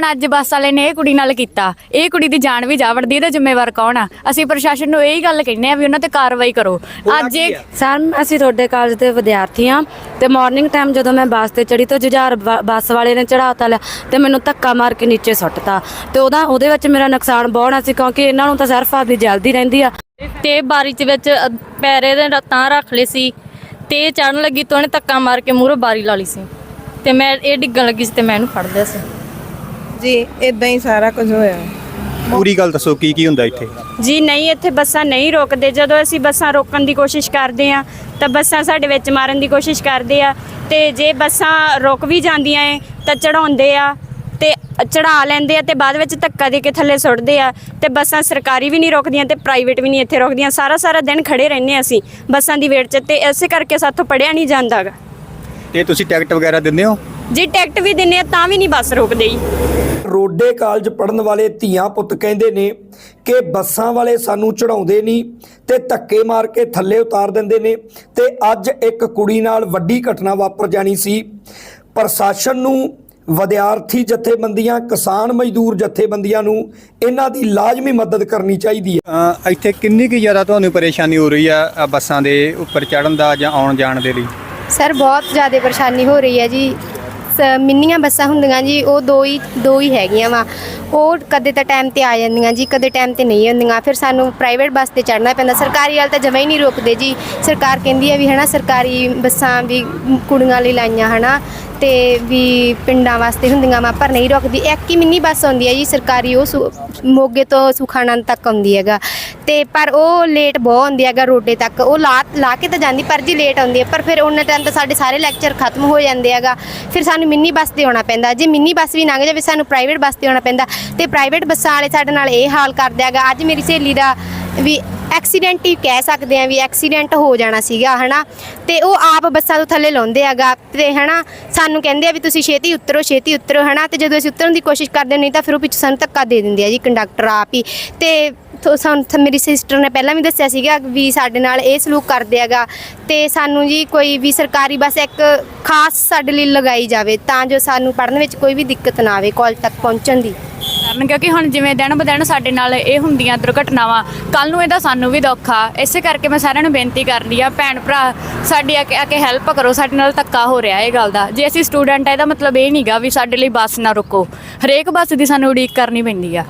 ਹੁਣ ਅੱਜ ਬੱਸ ਵਾਲੇ ਨੇ ਇਹ ਕੁੜੀ ਨਾਲ ਕੀਤਾ। ਇਹ ਕੁੜੀ ਦੀ ਜਾਨ ਵੀ ਜਾ ਵੜਦੀ ਇਹਦਾ ਜ਼ਿੰਮੇਵਾਰ ਕੌਣ ਆ? ਅਸੀਂ ਪ੍ਰਸ਼ਾਸਨ ਨੂੰ ਇਹੀ ਗੱਲ ਕਹਿੰਨੇ ਆ ਵੀ ਉਹਨਾਂ ਤੇ ਕਾਰਵਾਈ ਕਰੋ। ਅੱਜ ਇਹ ਸਰ ਅਸੀਂ ਤੁਹਾਡੇ ਕਾਲਜ ਦੇ ਵਿਦਿਆਰਥੀ ਹਾਂ ਤੇ ਮਾਰਨਿੰਗ ਟਾਈਮ ਜਦੋਂ ਮੈਂ ਬੱਸ ਤੇ ਚੜੀ ਤਾਂ ਜੁਝਾਰ ਬੱਸ ਵਾਲੇ ਨੇ ਚੜਾਤਾ ਲਿਆ ਤੇ ਮੈਨੂੰ ਧੱਕਾ ਮਾਰ ਕੇ ਨੀਚੇ ਸੁੱਟਤਾ। ਤੇ ਉਹਦਾ ਉਹਦੇ ਵਿੱਚ ਮੇਰਾ ਨੁਕਸਾਨ ਬਹੁਤ ਹੋਣਾ ਸੀ ਕਿਉਂਕਿ ਇਹਨਾਂ ਨੂੰ ਤਾਂ ਸਿਰਫ ਆਪਦੀ ਜਲਦੀ ਰਹਿੰਦੀ ਆ। ਤੇ ਬਾਰੀ ਚ ਵਿੱਚ ਪੈਰੇ ਦੇ ਤਾਂ ਰੱਖ ਲਏ ਸੀ ਤੇ ਚੜਨ ਲੱਗੀ ਤਾਂ ਉਹਨੇ ਧੱਕਾ ਮਾਰ ਕੇ ਮੂਹਰੋਂ ਬਾਰੀ ਲਾ ਲਈ ਸੀ। ਤੇ ਮੈਂ ਇਹ ਡਿੱਗਣ ਲੱਗੀ ਸੀ ਤੇ ਮੈਂ ਇਹਨੂੰ ਫੜ ਲਿਆ ਸੀ। ਜੀ ਇਦਾਂ ਹੀ ਸਾਰਾ ਕੁਝ ਹੋਇਆ। ਪੂਰੀ ਗੱਲ ਦੱਸੋ ਕੀ ਕੀ ਹੁੰਦਾ ਇੱਥੇ? ਜੀ ਨਹੀਂ ਇੱਥੇ ਬੱਸਾਂ ਨਹੀਂ ਰੋਕਦੇ। ਜਦੋਂ ਅਸੀਂ ਬੱਸਾਂ ਰੋਕਣ ਦੀ ਕੋਸ਼ਿਸ਼ ਕਰਦੇ ਆ ਤਾਂ ਬੱਸਾਂ ਸਾਡੇ ਵਿੱਚ ਮਾਰਨ ਦੀ ਕੋਸ਼ਿਸ਼ ਕਰਦੇ ਆ। ਤੇ ਜੇ ਬੱਸਾਂ ਰੁਕ ਵੀ ਜਾਂਦੀਆਂ ਏ ਤਾਂ ਚੜਾਉਂਦੇ ਆ ਤੇ ਚੜਾ ਲੈਂਦੇ ਆ ਤੇ ਬਾਅਦ ਵਿੱਚ ਧੱਕਾ ਦੇ ਕੇ ਥੱਲੇ ਸੁੱਟਦੇ ਆ। ਤੇ ਬੱਸਾਂ ਸਰਕਾਰੀ ਵੀ ਨਹੀਂ ਰੁਕਦੀਆਂ ਤੇ ਪ੍ਰਾਈਵੇਟ ਵੀ ਨਹੀਂ ਇੱਥੇ ਰੁਕਦੀਆਂ। ਸਾਰਾ ਸਾਰਾ ਦਿਨ ਖੜੇ ਰਹਿੰਦੇ ਆ ਅਸੀਂ ਬੱਸਾਂ ਦੀ ਵੇਟ 'ਚ ਤੇ ਇਸੇ ਕਰਕੇ ਸਾਥੋਂ ਪੜਿਆ ਨਹੀਂ ਜਾਂਦਾਗਾ ਤੇ ਤੁਸੀਂ ਟਿਕਟ ਵਗੈਰਾ ਦਿੰਦੇ ਹੋ? ਜੀ ਟਿਕਟ ਵੀ ਦਿੰਨੇ ਆ ਤਾਂ ਵੀ ਨਹੀਂ ਬੱਸ ਰੁਕਦੇ। ਜੀ ਰੋਡੇ ਕਾਲਜ ਪੜਨ ਵਾਲੇ ਧੀਆਂ ਪੁੱਤ ਕਹਿੰਦੇ ਨੇ ਕਿ ਬੱਸਾਂ ਵਾਲੇ ਸਾਨੂੰ ਚੜਾਉਂਦੇ ਨਹੀਂ ਤੇ ਧੱਕੇ ਮਾਰ ਕੇ ਥੱਲੇ ਉਤਾਰ ਦਿੰਦੇ ਨੇ ਤੇ ਅੱਜ ਇੱਕ ਕੁੜੀ ਨਾਲ ਵੱਡੀ ਘਟਨਾ ਵਾਪਰ ਜਾਣੀ ਸੀ। ਪ੍ਰਸ਼ਾਸਨ ਨੂੰ ਵਿਦਿਆਰਥੀ ਜਥੇਬੰਦੀਆਂ ਕਿਸਾਨ ਮਜ਼ਦੂਰ ਜਥੇਬੰਦੀਆਂ ਨੂੰ ਇਹਨਾਂ ਦੀ ਲਾਜ਼ਮੀ ਮਦਦ ਕਰਨੀ ਚਾਹੀਦੀ ਹੈ। ਇੱਥੇ ਕਿੰਨੀ ਕੁ ਜ਼ਿਆਦਾ ਤੁਹਾਨੂੰ ਪਰੇਸ਼ਾਨੀ ਹੋ ਰਹੀ ਆ ਬੱਸਾਂ ਦੇ ਉੱਪਰ ਚੜਨ ਦਾ ਜਾਂ ਆਉਣ ਜਾਣ ਦੇ ਲਈ? ਸਰ, ਬਹੁਤ ਜ਼ਿਆਦਾ ਪਰੇਸ਼ਾਨੀ ਹੋ ਰਹੀ ਹੈ ਜੀ। ਸ- ਮਿੰਨੀਆਂ ਬੱਸਾਂ ਹੁੰਦੀਆਂ ਜੀ, ਉਹ ਦੋ ਹੀ ਦੋ ਹੀ ਹੈਗੀਆਂ ਵਾ। ਉਹ ਕਦੇ ਤਾਂ ਟਾਈਮ ਤੇ ਆ ਜਾਂਦੀਆਂ ਜੀ, ਕਦੇ ਟਾਈਮ ਤੇ ਨਹੀਂ ਹੁੰਦੀਆਂ। ਫਿਰ ਸਾਨੂੰ ਪ੍ਰਾਈਵੇਟ ਬੱਸ ਤੇ ਚੜਨਾ ਪੈਂਦਾ। ਸਰਕਾਰੀ ਵਾਲ ਤਾਂ ਜਮਾ ਹੀ ਨਹੀਂ ਰੋਕਦੇ ਜੀ। ਸਰਕਾਰ ਕਹਿੰਦੀ ਹੈ ਵੀ ਹਨਾ, ਸਰਕਾਰੀ ਬੱਸਾਂ ਵੀ ਕੁੜੀਆਂ ਲਈ ਲਾਈਆਂ, ਹਨਾ। ਤੇ ਵੀ ਪਿੰਡਾਂ ਵਾਸਤੇ ਹੁੰਦੀਆਂ ਵਾ, ਪਰ ਨਹੀਂ ਰੁਕਦੀ। ਇੱਕ ਹੀ ਮਿੰਨੀ ਬੱਸ ਆਉਂਦੀ ਹੈ ਜੀ ਸਰਕਾਰੀ, ਉਹ ਸੁ- ਮੋਗੇ ਤੋਂ ਸੁਖਾਨੰਦ ਤੱਕ ਆਉਂਦੀ ਹੈਗਾ। ਤੇ ਪਰ ਉਹ ਲੇਟ ਬਹੁਤ ਆਉਂਦੀ ਹੈਗਾ ਰੋਡੇ ਤੱਕ। ਉਹ ਲਾ ਲਾ ਕੇ ਤਾਂ ਜਾਂਦੀ, ਪਰ ਜੀ ਲੇਟ ਆਉਂਦੀ ਹੈ ਪਰ ਫਿਰ ਉਹਨਾਂ ਟਾਈਮ ਤਾਂ ਸਾਡੇ ਸਾਰੇ ਲੈਕਚਰ ਖਤਮ ਹੋ ਜਾਂਦੇ ਹੈਗਾ। ਫਿਰ ਸਾਨੂੰ ਮਿੰਨੀ ਬੱਸ ਤੇ ਆਉਣਾ ਪੈਂਦਾ। ਜੇ ਮਿੰਨੀ ਬੱਸ ਵੀ ਲੰਘ ਜਾਵੇ, ਸਾਨੂੰ ਪ੍ਰਾਈਵੇਟ ਬੱਸ ਤੇ ਆਉਣਾ ਪੈਂਦਾ। ਤੇ ਪ੍ਰਾਈਵੇਟ ਬੱਸਾਂ ਵਾਲੇ ਸਾਡੇ ਨਾਲ ਇਹ ਹਾਲ ਕਰਦੇ ਹੈਗਾ। ਅੱਜ ਮੇਰੀ ਸਹੇਲੀ ਦਾ ਵੀ ਐਕਸੀਡੈਂਟ ਹੀ ਕਹਿ ਸਕਦੇ ਆ ਵੀ ਐਕਸੀਡੈਂਟ ਹੋ ਜਾਣਾ ਸੀਗਾ, ਹਨਾ? ਤੇ ਉਹ ਆਪ ਬੱਸਾਂ ਤੋਂ ਥੱਲੇ ਲਾਉਂਦੇ ਹੈਗਾ। ਤੇ, ਹਨਾ, ਸਾਨੂੰ ਕਹਿੰਦੇ ਆ ਵੀ ਤੁਸੀਂ ਛੇਤੀ ਉਤਰੋ ਛੇਤੀ ਉਤਰੋ, ਹਨਾ? ਤੇ ਜਦੋਂ ਅਸੀਂ ਉਤਰਨ ਦੀ ਕੋਸ਼ਿਸ਼ ਕਰਦੇ ਨਹੀਂ ਤਾਂ ਫਿਰ ਉਹ ਪਿੱਛੇ ਸਾਨੂੰ ਧੱਕਾ ਦੇ ਦਿੰਦੇ ਆ ਜੀ ਕੰਡਕਟਰ ਆਪ ਹੀ। ਤੇ ਥੋ- ਸਾਨੂੰ ਤਾਂ ਮੇਰੀ ਸਿਸਟਰ ਨੇ ਪਹਿਲਾਂ ਵੀ ਦੱਸਿਆ ਸੀਗਾ ਵੀ ਸਾਡੇ ਨਾਲ ਇਹ ਸਲੂਕ ਕਰਦੇ ਹੈਗਾ। ਤੇ ਸਾਨੂੰ ਜੀ ਕੋਈ ਵੀ ਸਰਕਾਰੀ ਬੱਸ ਇੱਕ ਖਾਸ ਸਾਡੇ ਲਈ ਲਗਾਈ ਜਾਵੇ, ਤਾਂ ਜੋ ਸਾਨੂੰ ਪੜ੍ਹਨ ਵਿੱਚ ਕੋਈ ਵੀ ਦਿੱਕਤ ਨਾ ਆਵੇ ਕਾਲਜ ਤੱਕ ਪਹੁੰਚਣ ਦੀ। ਕਰਨ, ਕਿਉਂਕਿ ਹੁਣ ਜਿਵੇਂ ਦਿਨ ਬ ਦਿਨ ਸਾਡੇ ਨਾਲ ਇਹ ਹੁੰਦੀਆਂ ਦੁਰਘਟਨਾਵਾਂ ਕੱਲ ਨੂੰ ਇਹਦਾ ਸਾਨੂੰ ਵੀ ਦੁੱਖ ਆ। ਇਸੇ ਕਰਕੇ ਮੈਂ ਸਾਰਿਆਂ ਨੂੰ ਬੇਨਤੀ ਕਰਦੀ ਆ, ਭੈਣ ਭਰਾ, ਸਾਡੀ ਆ ਕੇ ਆ ਕੇ ਹੈਲਪ ਕਰੋ, ਸਾਡੇ ਨਾਲ ਧੱਕਾ ਹੋ ਰਿਹਾ ਇਹ ਗੱਲ ਦਾ। ਜੇ ਅਸੀਂ ਸਟੂਡੈਂਟ ਆ, ਇਹਦਾ ਮਤਲਬ ਇਹ ਨਹੀਂਗਾ ਵੀ ਸਾਡੇ ਲਈ ਬੱਸ ਨਾ ਰੁਕੋ। ਹਰੇਕ ਬੱਸ ਦੀ ਸਾਨੂੰ ਉਡੀਕ ਕਰਨੀ ਪੈਂਦੀ ਆ।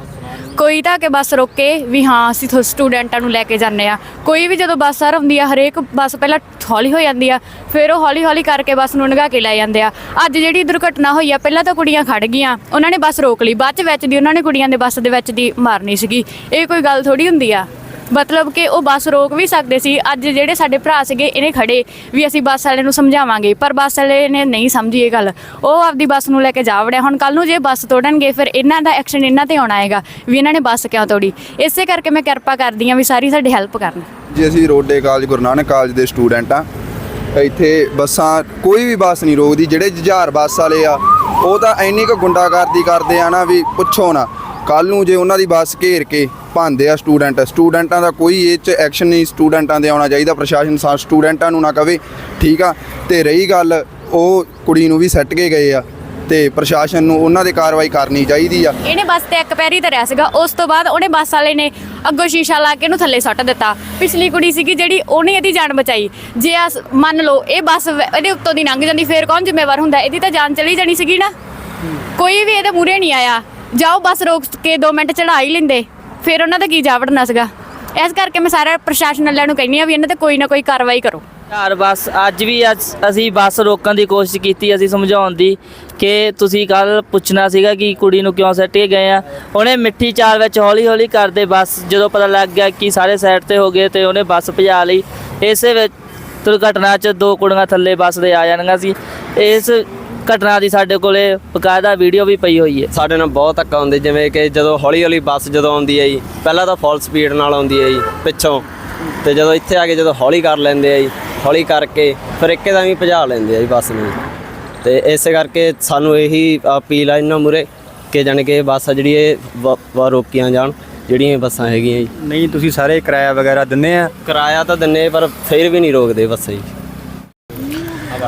ਕੋਈ ਤਾਂ ਕਿ ਬੱਸ ਰੋਕੇ ਵੀ ਹਾਂ, ਅਸੀਂ ਥੋ ਸਟੂਡੈਂਟਾਂ ਨੂੰ ਲੈ ਕੇ ਜਾਂਦੇ ਆ ਕੋਈ ਵੀ ਜਦੋਂ ਬੱਸ ਆ ਹੁੰਦੀ ਆ, ਹਰੇਕ ਬੱਸ ਪਹਿਲਾਂ ਹੌਲੀ ਹੋ ਜਾਂਦੀ ਆ, ਫਿਰ ਉਹ ਹੌਲੀ ਹੌਲੀ ਕਰਕੇ ਬੱਸ ਨੂੰ ਲੰਘਾ ਕੇ ਲੈ ਜਾਂਦੇ ਆ। ਅੱਜ ਜਿਹੜੀ ਦੁਰਘਟਨਾ ਹੋਈ ਆ, ਪਹਿਲਾਂ ਤਾਂ ਕੁੜੀਆਂ ਖੜ ਗਈਆਂ, ਉਹਨਾਂ ਨੇ ਬੱਸ ਰੋਕ ਲਈ, ਬਾਅਦ ਚ ਵਿੱਚ ਦੀ ਉਹਨਾਂ ਨੇ ਕੁੜੀਆਂ ਦੇ ਬੱਸ ਦੇ ਵਿੱਚ ਦੀ ਮਾਰਨੀ ਸੀਗੀ। ਇਹ ਕੋਈ ਗੱਲ ਥੋੜੀ ਹੁੰਦੀ ਆ? ਮਤਲਬ ਕਿ ਉਹ ਬੱਸ ਰੋਕ ਵੀ ਸਕਦੇ ਸੀ। ਅੱਜ ਜਿਹੜੇ ਸਾਡੇ ਭਰਾ ਸੀਗੇ, ਇਹਨੇ ਖੜੇ ਵੀ ਅਸੀਂ ਬੱਸ ਵਾਲੇ ਨੂੰ ਸਮਝਾਵਾਂਗੇ। ਪਰ ਬੱਸ ਵਾਲੇ ਨੇ ਨਹੀਂ ਸਮਝੀ ਇਹ ਗੱਲ। ਉਹ ਆਪਦੀ ਬੱਸ ਨੂੰ ਲੈ ਕੇ ਜਾ ਵੜਿਆ। ਹੁਣ ਕੱਲ ਨੂੰ ਜੇ ਬੱਸ ਤੋੜਨਗੇ, ਫਿਰ ਇਹਨਾਂ ਦਾ ਐਕਸ਼ਨ ਇਹਨਾਂ ਤੇ ਆਉਣਾ ਹੈਗਾ ਵੀ ਇਹਨਾਂ ਨੇ ਬੱਸ ਕਿਉਂ ਤੋੜੀ। ਇਸੇ ਕਰਕੇ ਮੈਂ ਕਿਰਪਾ ਕਰਦੀ ਹਾਂ ਵੀ ਸਾਰੀ ਸਾਡੀ ਹੈਲਪ ਕਰਨ। ਜੀ, ਅਸੀਂ ਰੋਡੇ ਕਾਲਜ, ਗੁਰੂ ਨਾਨਕ ਕਾਲਜ ਦੇ ਸਟੂਡੈਂਟ ਆ ਇੱਥੇ ਬੱਸਾਂ, ਕੋਈ ਵੀ ਬੱਸ ਨਹੀਂ ਰੋਕਦੀ। ਜਿਹੜੇ ਜੁਝਾਰ ਬੱਸ ਵਾਲੇ ਆ, ਉਹ ਤਾਂ ਇੰਨੀ ਕੁ ਗੁੰਡਾਗਰਦੀ ਕਰਦੇ ਆ ਨਾ ਵੀ ਪੁੱਛੋ ਨਾ। ਕੱਲ ਨੂੰ ਜੇ ਉਹਨਾਂ ਦੀ ਬੱਸ ਘੇਰ ਕੇ ਭਾਂਦੇ ਆ ਸਟੂਡੈਂਟ, ਸਟੂਡੈਂਟਾਂ ਦਾ ਕੋਈ ਇਹ ਚ ਐਕਸ਼ਨ ਨਹੀਂ ਸਟੂਡੈਂਟਾਂ ਦੇ ਆਉਣਾ ਚਾਹੀਦਾ, ਪ੍ਰਸ਼ਾਸਨ ਸਾ, ਸਟੂਡੈਂਟਾਂ ਨੂੰ ਨਾ ਕਵੇ, ਠੀਕ ਆ? ਤੇ ਰਹੀ ਗੱਲ, ਉਹ ਕੁੜੀ ਨੂੰ ਵੀ ਸੱਟ ਕੇ ਗਏ ਆ ਤੇ ਪ੍ਰਸ਼ਾਸਨ ਨੂੰ ਉਹਨਾਂ ਦੇ ਕਾਰਵਾਈ ਕਰਨੀ ਚਾਹੀਦੀ ਆ। ਇਹਨੇ ਬੱਸ ਤੇ ਇੱਕ ਪੈਰੀ ਧਰਿਆ ਸੀਗਾ, ਉਸ ਤੋਂ ਬਾਅਦ ਉਹਨੇ ਬੱਸ ਵਾਲੇ ਨੇ ਅੱਗੋਂ ਸ਼ੀਸ਼ਾ ਲਾ ਕੇ ਇਹਨੂੰ ਥੱਲੇ ਸੁੱਟ ਦਿੱਤਾ। ਪਿਛਲੀ ਕੁੜੀ ਸੀਗੀ ਜਿਹੜੀ, ਉਹਨੇ ਇਹਦੀ ਜਾਨ ਬਚਾਈ। ਜੇ ਆ ਮੰਨ ਲਓ, ਇਹ ਬੱਸ ਇਹਦੇ ਉੱਤੋਂ ਦੀ ਲੰਘ ਜਾਂਦੀ, ਫੇਰ ਕੌਣ ਜ਼ਿੰਮੇਵਾਰ ਹੁੰਦਾ? ਇਹਦੀ ਤਾਂ ਜਾਨ ਚਲੀ ਜਾਣੀ ਸੀਗੀ ਨਾ। ਕੋਈ ਵੀ ਇਹਦੇ ਮੂਹਰੇ ਨਹੀਂ ਆਇਆ। ਜਾਓ ਬੱਸ ਰੋਕ ਕੇ 2 ਮਿੰਟ ਚੜਾ ਹੀ ਲੈਂਦੇ। ਫਿਰ ਉਹਨਾਂ ਦਾ ਕੀ ਜਾ ਵੜਨਾ ਸੀਗਾ? ਇਸ ਕਰਕੇ ਮੈਂ ਸਾਰਾ ਪ੍ਰਸ਼ਾਸਨ ਵਾਲਿਆਂ ਨੂੰ ਕਹਿੰਦੀ ਆ ਵੀ ਇਹਨਾਂ ਤੇ ਕੋਈ ਨਾ ਕੋਈ ਕਾਰਵਾਈ ਕਰੋ। ਘਰ ਬੱਸ, ਅੱਜ ਵੀ ਅੱਜ ਅਸੀਂ ਬੱਸ ਰੋਕਣ ਦੀ ਕੋਸ਼ਿਸ਼ ਕੀਤੀ, ਅਸੀਂ ਸਮਝਾਉਣ ਦੀ ਕਿ ਤੁਸੀਂ ਕੱਲ ਪੁੱਛਣਾ ਸੀਗਾ ਕਿ ਕੁੜੀ ਨੂੰ ਕਿਉਂ ਸੱਟ ਕੇ ਗਏ ਆ। ਉਹਨੇ ਮਿੱਠੀ ਚਾਲ ਵਿੱਚ ਹੌਲੀ ਹੌਲੀ ਕਰਦੇ ਬੱਸ, ਜਦੋਂ ਪਤਾ ਲੱਗ ਗਿਆ ਕਿ ਸਾਰੇ ਸਾਈਡ ਤੇ ਹੋ ਗਏ ਤੇ ਉਹਨੇ ਬੱਸ ਭਜਾ ਲਈ, ਇਸੇ ਵਿੱਚ ਦੁਰਘਟਨਾ 'ਚ ਦੋ ਕੁੜੀਆਂ ਥੱਲੇ ਬੱਸ ਦੇ ਆ ਜਾਣਗੀਆਂ ਸੀ। ਇਸ ਘਟਨਾ ਦੀ ਸਾਡੇ ਕੋਲੇ ਬਕਾਇਦਾ ਵੀਡੀਓ ਵੀ ਪਈ ਹੋਈ ਹੈ। ਸਾਡੇ ਨਾਲ ਬਹੁਤ ਧੱਕਾ ਹੁੰਦੇ ਜਿਵੇਂ ਕਿ ਜਦੋਂ ਹੌਲੀ ਹੌਲੀ ਬੱਸ ਜਦੋਂ ਆਉਂਦੀ ਹੈ ਜੀ ਪਹਿਲਾਂ ਤਾਂ ਫੁੱਲ ਸਪੀਡ ਨਾਲ ਆਉਂਦੀ ਹੈ ਜੀ ਪਿੱਛੋਂ। ਤੇ ਜਦੋਂ ਇੱਥੇ ਆ ਕੇ ਜਦੋਂ ਹੌਲੀ ਕਰ ਲੈਂਦੇ ਆ ਜੀ ਹੌਲੀ ਕਰਕੇ ਫਿਰ ਇੱਕਦਮ ਹੀ ਭਜਾ ਲੈਂਦੇ ਆ ਜੀ ਬੱਸ ਨੂੰ। ਤੇ ਇਸੇ ਕਰਕੇ ਸਾਨੂੰ ਇਹੀ ਅਪੀਲ ਆ ਇਹਨਾਂ ਮੂਰੇ ਕਿ ਜਾਣੀ ਕਿ ਬੱਸ ਆ ਜਿਹੜੀ ਇਹ ਵ- ਵ ਰੋਕੀਆਂ ਜਾਣ ਜਿਹੜੀਆਂ ਬੱਸਾਂ ਹੈਗੀਆਂ ਜੀ। ਨਹੀਂ ਤੁਸੀਂ ਸਾਰੇ ਕਿਰਾਇਆ ਵਗੈਰਾ ਦਿੰਦੇ ਆ? ਕਿਰਾਇਆ ਤਾਂ ਦਿੰਨੇ ਪਰ ਫਿਰ ਵੀ ਨਹੀਂ ਰੋਕਦੇ ਬੱਸ ਜੀ।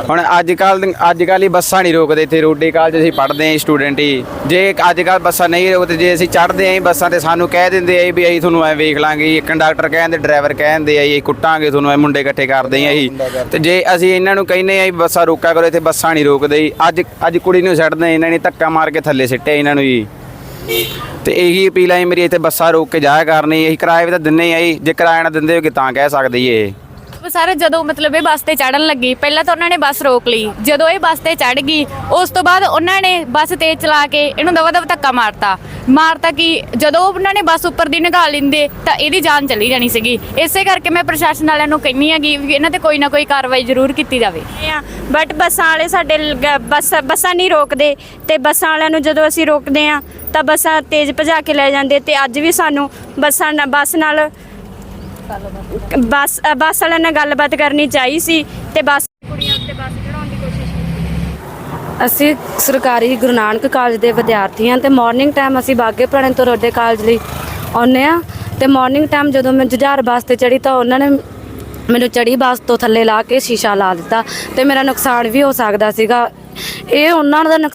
ਹੁਣ ਅੱਜ ਕੱਲ ਅੱਜ ਕੱਲ ਹੀ ਬੱਸਾਂ ਨਹੀਂ ਰੋਕਦੇ ਇੱਥੇ ਰੋਡੇ ਕਾਲਜ ਅਸੀਂ ਪੜ੍ਹਦੇ ਆਂ ਸਟੂਡੈਂਟ ਹੀ। ਜੇ ਅੱਜ ਕੱਲ ਬੱਸਾਂ ਨਹੀਂ ਰੋਕਦੇ ਜੇ ਅਸੀਂ ਚੜ੍ਹਦੇ ਆਂ ਬੱਸਾਂ ਤੇ ਸਾਨੂੰ ਕਹਿ ਦਿੰਦੇ ਆ ਵੀ ਅਸੀਂ ਤੁਹਾਨੂੰ ਐ ਵੇਖ ਲਾਂਗੇ ਕੰਡਕਟਰ ਕਹਿੰਦੇ ਡਰਾਈਵਰ ਕਹਿੰਦੇ ਆ ਅਸੀਂ ਕੁੱਟਾਂਗੇ ਤੁਹਾਨੂੰ ਐ ਮੁੰਡੇ ਇਕੱਠੇ ਕਰਦੇ ਆ ਅਸੀਂ। ਤੇ ਜੇ ਅਸੀਂ ਇਹਨਾਂ ਨੂੰ ਕਹਿੰਦੇ ਆ ਬੱਸਾਂ ਰੋਕਿਆ ਕਰੋ ਇੱਥੇ ਬੱਸਾਂ ਨਹੀਂ ਰੋਕਦੇ। ਅੱਜ ਅੱਜ ਕੁੜੀ ਨੂੰ ਛੱਡਦੇ ਇਹਨਾਂ ਨੇ ਧੱਕਾ ਮਾਰ ਕੇ ਥੱਲੇ ਸਿੱਟਿਆ ਇਹਨਾਂ ਨੂੰ ਜੀ। ਤੇ ਇਹੀ ਅਪੀਲ ਹੈ ਮੇਰੀ ਇੱਥੇ ਬੱਸਾਂ ਰੋਕ ਕੇ ਜਾਇਆ ਕਰਨੀ ਅਸੀਂ ਕਿਰਾਏ ਵੀ ਤਾਂ ਦਿੰਨੇ ਆ ਜੀ ਜੇ ਕਿਰਾਇਆ ਨਾ ਦਿੰਦੇ ਹੋਗੇ ਤਾਂ ਕਹਿ ਸਕਦੇ ਜੀ ਇਹ। ਸਰ, ਜਦੋਂ ਮਤਲਬ ਇਹ ਬੱਸ ਤੇ ਚੜਨ ਲੱਗੀ, ਪਹਿਲਾਂ ਤਾਂ ਉਹਨਾਂ ਨੇ ਬੱਸ ਰੋਕ ਲਈ। ਜਦੋਂ ਇਹ ਬੱਸ ਤੇ ਚੜ ਗਈ, ਉਸ ਤੋਂ ਬਾਅਦ ਉਹਨਾਂ ਨੇ ਬੱਸ ਤੇਜ਼ ਚਲਾ ਕੇ ਇਹਨੂੰ ਦਵਾ ਦਵਾ ਧੱਕਾ ਮਾਰਤਾ। ਮਾਰਤਾ ਕਿ ਜਦੋਂ ਉਹਨਾਂ ਨੇ ਬੱਸ ਉੱਪਰ ਦੀ ਨਿਗਾਹ ਲਿੰਦੇ, ਤਾਂ ਇਹਦੀ ਜਾਨ ਚਲੀ ਜਾਣੀ ਸੀਗੀ। ਇਸੇ ਕਰਕੇ ਮੈਂ ਪ੍ਰਸ਼ਾਸਨ ਵਾਲਿਆਂ ਨੂੰ ਕਹਿੰਨੀ ਹੈਗੀ ਵੀ ਇਹਨਾਂ ਤੇ ਕੋਈ ਨਾ ਕੋਈ ਕਾਰਵਾਈ ਜ਼ਰੂਰ ਕੀਤੀ ਜਾਵੇ। ਬਟ ਬੱਸਾਂ ਵਾਲੇ ਸਾਡੇ ਲ- ਬੱਸ, ਬੱਸਾਂ ਨਹੀਂ ਰੋਕਦੇ ਤੇ ਬੱਸਾਂ ਵਾਲਿਆਂ ਨੂੰ ਜਦੋਂ ਅਸੀਂ ਰੋਕਦੇ ਆ ਤਾਂ ਬੱਸਾਂ ਤੇਜ਼ ਭਜਾ ਕੇ ਲੈ ਜਾਂਦੇ ਤੇ ਅੱਜ ਵੀ ਸਾਨੂੰ ਬੱਸਾਂ ਨਾਲ ਬੱਸ ਨਾਲ ਬੱਸ ਅ, ਬੱਸ ਵਾਲਿਆਂ ਨਾਲ ਗੱਲਬਾਤ ਕਰਨੀ ਚਾਹੀ ਸੀ ਤੇ ਬੱਸ ਕੁੜੀਆਂ ਉੱਤੇ ਬੱਸ ਚੜਾਉਣ ਦੀ ਕੋਸ਼ਿਸ਼ ਅਸੀਂ ਸਰਕਾਰੀ ਗੁਰੂ ਨਾਨਕ ਕਾਲਜ ਦੇ ਵਿਦਿਆਰਥੀ ਹਾਂ ਤੇ ਮਾਰਨਿੰਗ ਟਾਈਮ ਅਸੀਂ ਬਾਗੇ ਪੁਰਾਣੇ ਤੋਂ ਰੋਡੇ ਕਾਲਜ ਲਈ ਆਉਂਦੇ ਆ ਤੇ ਮਾਰਨਿੰਗ ਟਾਈਮ ਜਦੋਂ ਮੈਂ ਜੁਝਾਰ ਬੱਸ ਤੇ ਚੜੀ ਤਾਂ ਉਹਨਾਂ ਨੇ ਮੈਨੂੰ ਚੜੀ ਬੱਸ ਤੋਂ ਥੱਲੇ ਲਾ ਕੇ ਸ਼ੀਸ਼ਾ ਲਾ ਦਿੱਤਾ ਤੇ ਮੇਰਾ ਨੁਕਸਾਨ ਵੀ ਹੋ ਸਕਦਾ ਸੀਗਾ। ਇਹ ਉਹਨਾਂ ਦਾ ਨੁਕ-